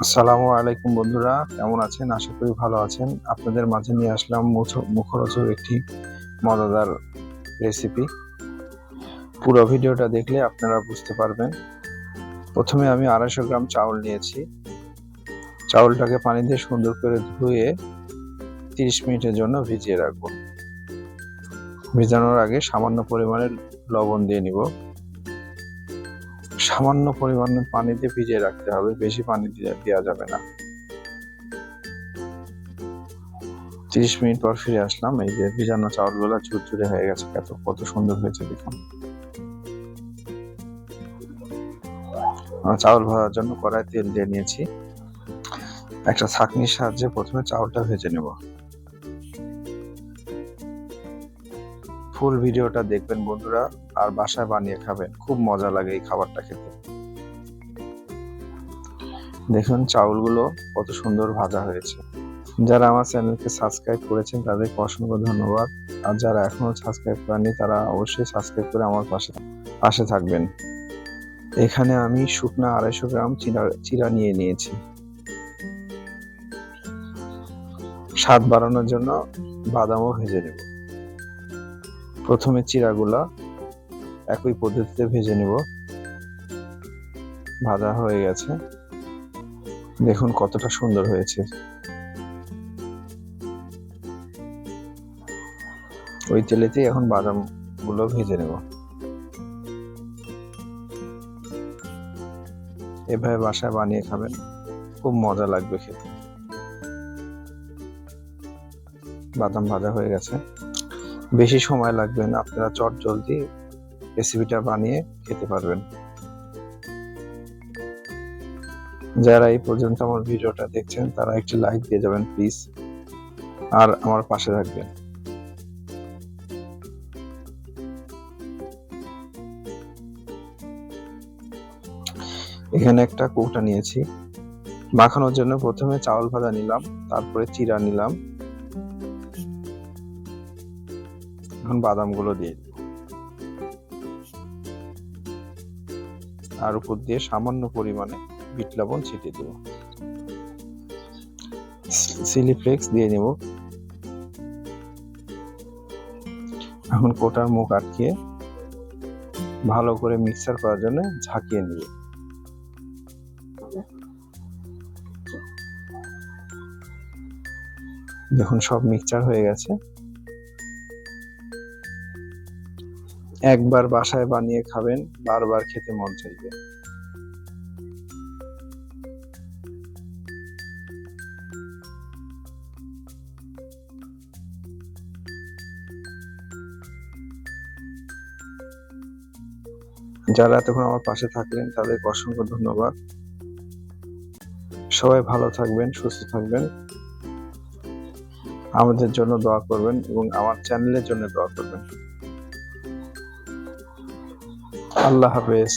আসসালামু আলাইকুম বন্ধুরা, কেমন আছেন? আশা করি ভালো আছেন। আপনাদের মাঝে নিয়ে আসলাম মুখরোচক একটি মজাদার রেসিপি পুরো ভিডিওটা দেখলে আপনারা বুঝতে পারবেন। প্রথমে আমি আড়াইশো গ্রাম চাউল নিয়েছি। চাউলটাকে পানি দিয়ে সুন্দর করে ধুয়ে তিরিশ মিনিটের জন্য ভিজিয়ে রাখব। ভিজানোর আগে সামান্য পরিমাণে লবণ দিয়ে নিব। সামান্য পরিমাণে পানি দিয়ে ভিজিয়ে রাখতে হবে। বেশি পানি দেওয়া যাবে না। তিরিশ মিনিট পর ফিরে আসলাম। এই যে ভিজানো চাউলগুলো ঝুরঝুরে হয়ে গেছে। কত কত সুন্দর হয়েছে দেখুন। চাউল ভাজার জন্য কড়াই তেল দিয়ে নিয়েছি। একটা ছাঁকনির সাহায্যে প্রথমে চাউলটা ভেজে নেব। ফুল ভিডিওটা দেখবেন বন্ধুরা, আর বাসায় বানিয়ে খাবেন। খুব মজা লাগে এই খাবারটা খেতে। দেখুন চাউলগুলো কত সুন্দর ভাজা হয়েছে। যারা আমার চ্যানেলকে সাবস্ক্রাইব করেছেন, তাদেরকে অসংখ্য ধন্যবাদ। আর যারা এখনও সাবস্ক্রাইব করেনি তারা অবশ্যই সাবস্ক্রাইব করে আমার পাশে পাশে থাকবেন। এখানে আমি শুকনো আড়াইশো গ্রাম চিরা চিরা নিয়ে নিয়েছি। স্বাদ বাড়ানোর জন্য বাদামও ভেজে নেব। প্রথমে চিরাগুলা একই পদ্ধতিতে ভেজে নিব। ভাজা হয়ে গেছে। দেখুন কতটা সুন্দর হয়েছে। ওই তেলেতেই এখন বাদামগুলো ভেজে নেব। এভাবে বাসায় বানিয়ে খাবেন, খুব মজা লাগবে খেতে। বাদাম ভাজা হয়ে গেছে। বেশি সময় লাগবে না, আপনারা চট জলদি রেসিপিটা বানিয়ে খেতে পারবেন। যারা এই পর্যন্ত আমার ভিডিওটা দেখছেন, তারা একটি লাইক দিয়ে যাবেন প্লিজ আর আমার পাশে থাকবেন। এখানে একটা কৌটা নিয়েছি। মাখানোর জন্য প্রথমে চাউল ভাজা নিলাম, তারপরে চিরা নিলাম। এখন বাদামগুলো দিয়ে দিই। আর উপর দিয়ে সামান্য পরিমাণে বিট লবণ ছিটিয়ে দেব। চিলি ফ্লেক্স দিয়ে নেব। এখন কোটার মুখ আটকে ভালো করে মিক্সার করার জন্য ঝাঁকিয়ে নিব। দেখুন সব মিক্সচার হয়ে গেছে। একবার বাসায় বানিয়ে খাবেন, বারবার খেতে মন চাইবে। যারা এতক্ষণ আমার পাশে থাকলেন, তাদেরকে অসংখ্য ধন্যবাদ। সবাই ভালো থাকবেন, সুস্থ থাকবেন। আমাদের জন্য দোয়া করবেন এবং আমার চ্যানেলের জন্য দোয়া করবেন। আল্লাহ হাফেজ।